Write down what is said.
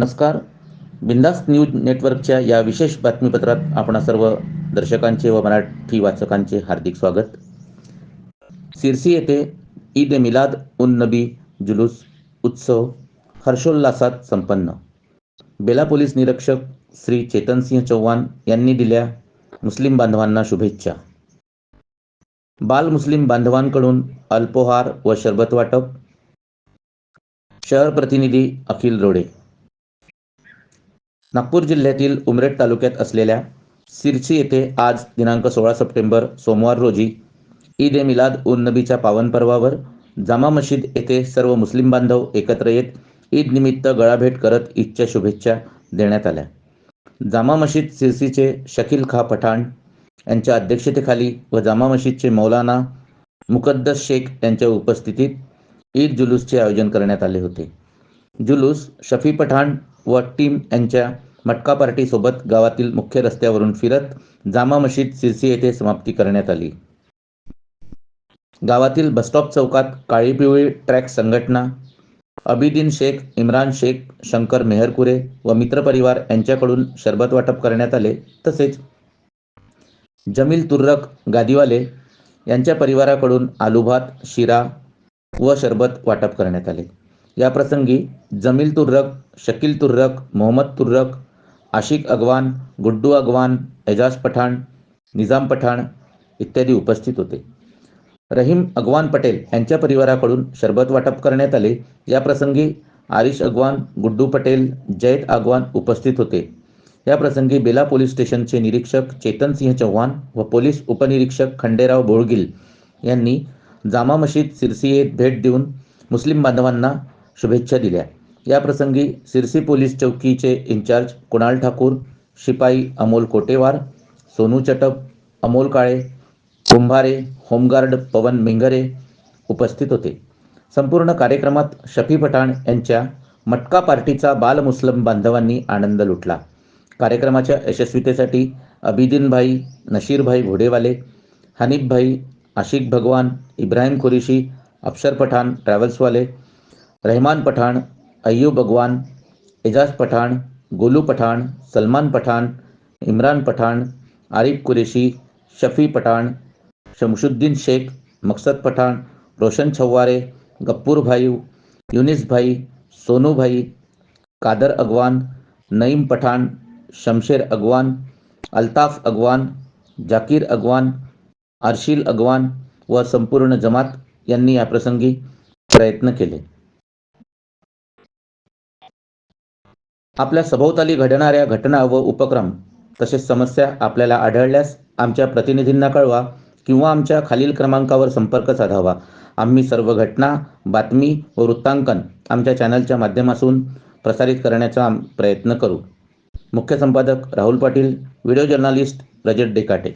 नमस्कार. बिंदास न्यूज नेटवर्कच्या या विशेष बातमीपत्रात आपणा सर्व दर्शकांचे व मराठी वाचकांचे हार्दिक स्वागत. सिरसी येथे ईद ए मिलाद उन नबी जुलूस उत्सव हर्षोल्लासात संपन्न. बेला पोलीस निरीक्षक श्री चेतनसिंह चौहान यांनी दिल्या मुस्लिम बांधवांना शुभेच्छा. बाल मुस्लिम बांधवांकडून अल्पोहार व शरबत वाटप. शहर प्रतिनिधी अखिल रोडे. नागपूर जिल्ह्यातील उमरेड तालुक्यात असलेल्या सिरसी येथे आज दिनांक सोळा सप्टेंबर सोमवार रोजी ईद ए मिलाद उन नबीच्या पावन पर्वावर जामा मशीद येथे सर्व मुस्लिम बांधव एकत्र येत ईद निमित्त गळाभेट करत ईदच्या शुभेच्छा देण्यात आल्या. जामा मशीद सिरसीचे शकील खा पठाण यांच्या अध्यक्षतेखाली व जामा मशीदचे मौलाना मुकद्दस शेख यांच्या उपस्थितीत ईद जुलूसचे आयोजन करण्यात आले होते. जुलूस शफी पठाण व टीम यांच्या मटका पार्टीसोबत गावातील मुख्य रस्त्यावरून फिरत जामा मशीद सिरसी येथे समाप्ती करण्यात आली. गावातील बसस्टॉप चौकात काळी पिवळी ट्रॅक संघटना अबिदीन शेख इम्रान शेख शंकर मेहरकुरे व मित्रपरिवार यांच्याकडून शरबत वाटप करण्यात आले. तसेच जमील तुर्रक गादीवाले यांच्या परिवाराकडून आलूभात शिरा व शरबत वाटप करण्यात आले. या प्रसंगी जमील तुर्रक शकील तुर्रक मोहम्मद तुर्रक आशिक अगवान गुड्डू अगवान एजाज पठाण निजाम पठाण इत्यादी उपस्थित होते. रहीम अगवान पटेल यांच्या परिवाराकडून शरबत वाटप करण्यात आले. या प्रसंगी आरिश अगवान गुड्डू पटेल जयत अगवान उपस्थित होते. या प्रसंगी बेला पोलीस स्टेशनचे निरीक्षक चेतन सिंह चव्हाण व पोलीस उपनिरीक्षक खंडेराव बोळगिल यांनी जामा मशीद सिरसी भेट देऊन मुस्लिम बांधवांना शुभेच्छा दिल्या. या प्रसंगी सिरसी पोलीस चौकीचे इंचार्ज कुणाल ठाकूर शिपाई अमोल कोटेवार सोनू चटप अमोल काळे कुंभारे होमगार्ड पवन मिंगरे उपस्थित होते. संपूर्ण कार्यक्रमात शफी पठाण यांच्या मटका पार्टीचा बालमुस्लिम बांधवांनी आनंद लुटला. कार्यक्रमाच्या यशस्वीतेसाठी अबिदीनभाई नशीरभाई घोडेवाले हनीफभाई आशिक भगवान इब्राहिम कुरेशी अक्षर पठाण ट्रॅव्हल्सवाले रहमान पठाण अय्यूब अगवान एजाज पठाण गोलू पठाण सलमान पठान, इम्रान पठान, आरिफ कुरेशी, शफी पठाण शमशुद्दीन शेख, मकसद पठाण रोशन छवारे, गप्पूर भाई, युनिस भाई, सोनू भाई, कादर अगवान, नईम पठान, शमशेर अगवान, अल्ताफ अगवान, जाकीर अगवान, अर्शिल अगवान व संपूर्ण जमात यांनी याप्रसंगी प्रयत्न केले. आपल्या सभोवताली घडणाऱ्या घटना व उपक्रम तसेच समस्या आपल्याला आढळल्यास आमच्या प्रतिनिधींना कळवा किंवा आमच्या खालील क्रमांकावर संपर्क साधावा. आम्ही सर्व घटना बातमी व वृत्तांकन आमच्या चॅनलच्या माध्यमातून प्रसारित करण्याचा आम- प्रयत्न करू. मुख्य संपादक राहुल पाटील व्हिडिओ जर्नालिस्ट रजत डेकाटे.